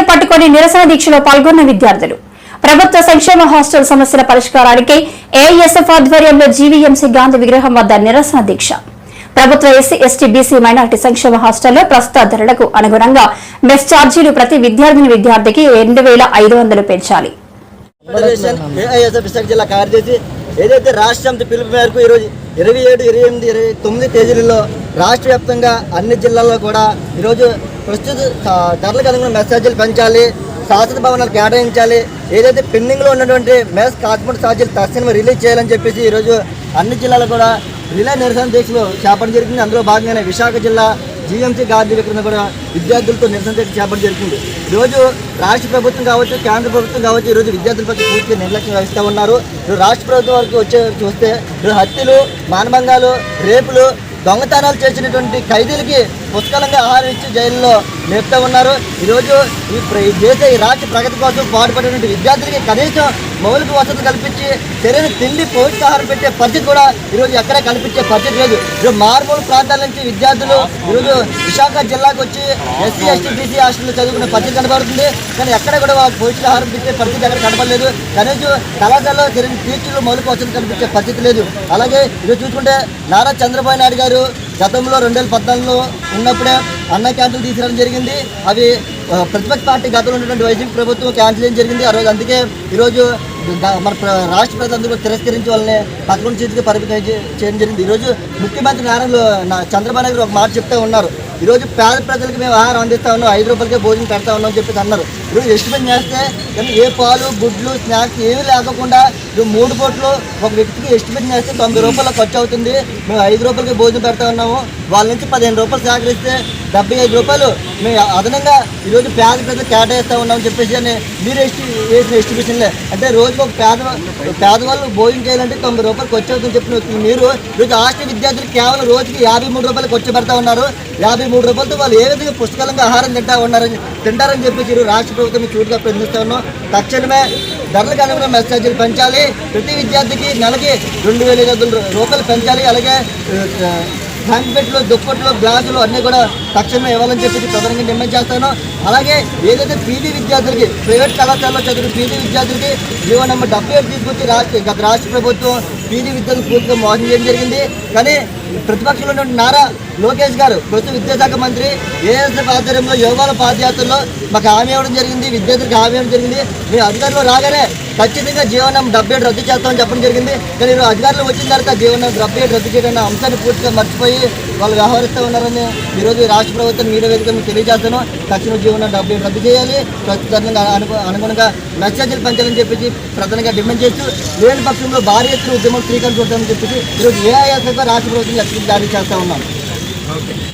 కూరగాయలు పట్టుకుని నిరసన దీక్షలో పాల్గొన్న విద్యార్థులు. ప్రభుత్వ సంక్షేమ హాస్టల్ సమస్యల పరిష్కారానికి ఏఎస్ఎఫ్ ఆధ్వర్యంలో జీవీఎంసీ గాంధీ విగ్రహం వద్ద నిరసన దీక్ష. ప్రభుత్వ ఎస్సీ ఎస్టీ బీసీ మైనార్టీ సంక్షేమ హాస్టల్లో ప్రస్తుత ధరలకు అనుగుణంగా మెస్ ఛార్జీలు ప్రతి విద్యార్థిని విద్యార్థికి రెండు వేల ఐదు వందలు పెంచాలి. జిల్లా కార్యదర్శి ఏదైతే రాష్ట్రం పిలుపు మేరకు ఈరోజు ఇరవై ఏడు ఇరవై ఎనిమిది ఇరవై తొమ్మిది తేదీలలో రాష్ట్ర వ్యాప్తంగా అన్ని జిల్లాల్లో కూడా ఈరోజు ప్రస్తుత ధరలకు అనుగుణ మెసేజ్లు పెంచాలి శాశ్వత భవనాలు కేటాయించాలి. ఏదైతే పెండింగ్లో ఉన్నటువంటి మెస్ కాస్మెటిక్ ఛార్జీలు తక్షణమే రిలీజ్ చేయాలని చెప్పేసి ఈరోజు అన్ని జిల్లాలు కూడా రిలే నిరసన దీక్షలు చేపట్టడం జరిగింది. అందులో భాగంగానే విశాఖ జిల్లా జీఎంసీ గాంధీ విగ్రహం కూడా విద్యార్థులతో నిరసన దీక్ష చేపట్టడం జరిగింది. ఈరోజు రాష్ట్ర ప్రభుత్వం కావచ్చు కేంద్ర ప్రభుత్వం కావచ్చు ఈరోజు విద్యార్థుల పట్ల పూర్తిగా నిర్లక్ష్యం వహిస్తూ ఉన్నారు. రాష్ట్ర ప్రభుత్వం వరకు వచ్చే చూస్తే హత్యలు మానభంగాలు రేపులు దొంగతనాలు చేసినటువంటి ఖైదీలకి పుష్కలంగా ఆహారం ఇచ్చి జైల్లో మేపుతూ ఉన్నారు. ఈరోజు ఈ ప్ర- దేశ ఈ రాష్ట్ర ప్రగతి కోసం పాటుపడినటువంటి విద్యార్థులకి కనీసం మౌలిక వసతులు కల్పించి సరైన తిండి పౌష్టికాహారం పెట్టే పరిస్థితి కూడా ఈరోజు ఎక్కడ కల్పించే పరిస్థితి లేదు. ఈరోజు మారుమూల ప్రాంతాల నుంచి విద్యార్థులు ఈరోజు విశాఖ జిల్లాకు వచ్చి ఎస్సీ ఎస్టీ బీసీ హాస్టల్లో చదువుకునే పరిస్థితి కనబడుతుంది. కానీ ఎక్కడ కూడా పౌష్టికాహారం పెట్టే పరిస్థితి ఎక్కడ కనబడలేదు. కనీసం కళాశాలలో జరిగిన టీచర్లు మౌలిక వసతులు కల్పించే పరిస్థితి లేదు. అలాగే ఈరోజు చూసుకుంటే నారా చంద్రబాబు నాయుడు గారు గతంలో రెండు వేల పద్నాలుగులో ఉన్నప్పుడే అన్న క్యాంటీన్లు తీసుకురావడం జరిగింది. అవి ప్రతిపక్ష పార్టీ గతంలో ఉన్నటువంటి వైసీపీ ప్రభుత్వం క్యాన్సిల్ చేయడం జరిగింది? ఆ రోజు అందుకే ఈరోజు మన రాష్ట్ర ప్రజలందరూ తిరస్కరించి వాళ్ళని పదకొండు పరిమితం చేయడం జరిగింది. ఈరోజు ముఖ్యమంత్రి నారాయణ చంద్రబాబు నాయుడు ఒక మాట చెప్తా ఉన్నారు. ఈరోజు పేద ప్రజలకు మేము ఆహారం అందిస్తా ఉన్నాం. ఐదు రూపాయలకే భోజనం పెడతా ఉన్నాం అని చెప్పేసి అన్నారు. ఈరోజు ఎస్టిమేట్ చేస్తే కానీ ఏ పాలు గుడ్లు స్నాక్స్ ఏమీ లేకుండా నువ్వు మూడు కోట్లు ఒక వ్యక్తికి ఎస్టిమేట్ చేస్తే తొంభై రూపాయలు ఖర్చు అవుతుంది. మేము ఐదు రూపాయలకి భోజనం పెడతా ఉన్నాము. వాళ్ళ నుంచి పదిహేను రూపాయలు సేకరిస్తే డెబ్బై ఐదు రూపాయలు మేము అదనంగా ఈరోజు పేద ప్రజలు కేటాయిస్తూ ఉన్నామని చెప్పేసి అని మీరు ఎస్టి వేసిన ఎస్టిమేషన్లే. అంటే రోజు ఒక పేద పేదవాళ్ళు భోజనం చేయాలంటే తొంభై రూపాయలు ఖర్చు అవుతుందని చెప్పిన మీరు ఈరోజు హాస్టల్ విద్యార్థులు కేవలం రోజుకి యాభై మూడు రూపాయలు ఖర్చు పెడతా ఉన్నారు. యాభై మూడు రూపాయలతో వాళ్ళు ఏ విధంగా పుస్తకాలంగా ఆహారం తింటా ఉన్నారని తింటారని చెప్పేసి రాష్ట్ర ప్రభుత్వం చూటుగా ప్రశ్నిస్తా తక్షణమే ధరలకు అనుగుణ మెసేజ్లు పెంచాలి. ప్రతి విద్యార్థికి నెలకి రెండు వేల రూపాయలు పెంచాలి. అలాగే ఆ, దుప్పట్లు గ్లాసులు అన్నీ కూడా తక్షణమే ఇవ్వాలని చెప్పి ప్రధానంగా డిమాండ్ చేస్తాను. అలాగే ఏదైతే పీజీ విద్యార్థులకి ప్రైవేట్ కళాశాలలో చదివిన పీజీ విద్యార్థులకి జీవో నెంబర్ డెబ్బై ఏడు తీసుకొచ్చి రాష్ట్ర గత రాష్ట్ర ప్రభుత్వం పీజీ విద్యార్థులు పూర్తిగా మోసం చేయడం జరిగింది. కానీ ప్రతిపక్షంలో ఉన్న నారా లోకేష్ గారు ప్రస్తుత విద్యాశాఖ మంత్రి ఏఎస్ఎఫ్ ఆధ్వర్యంలో యోగాల పాదయాత్రలో మాకు హామీ ఇవ్వడం జరిగింది. విద్యార్థులకు హామీ ఇవ్వడం జరిగింది. మీ అధికారులు రాగానే ఖచ్చితంగా జీవనం డెబ్బై ఏడు రద్దు చేస్తామని చెప్పడం జరిగింది. కానీ ఈరోజు అధికారులు వచ్చిన తర్వాత జీవనం డెబ్బై ఏడు రద్దు చేయడం అంశాన్ని పూర్తిగా మర్చిపోయి వాళ్ళు వ్యవహరిస్తూ ఉన్నారని ఈరోజు రాష్ట్ర ప్రభుత్వం మీడియా వేదిక మీకు తెలియజేస్తాను. తక్షణ జీవనం డెబ్బై ఏడు రద్దు చేయాలి. ప్రస్తుతంగా అను- అనుగుణంగా మెసేజ్లు పెంచాలని చెప్పేసి ప్రధానంగా డిమాండ్ చేస్తూ లేని పక్షంలో భారీ ఎత్తున ఉద్యమం శ్రీకారం చుట్టామని చెప్పేసి ఈరోజు ఏఐఎస్ఎఫ్ రాష్ట్ర ప్రభుత్వం జారీ చేస్తూ ఉన్నాం.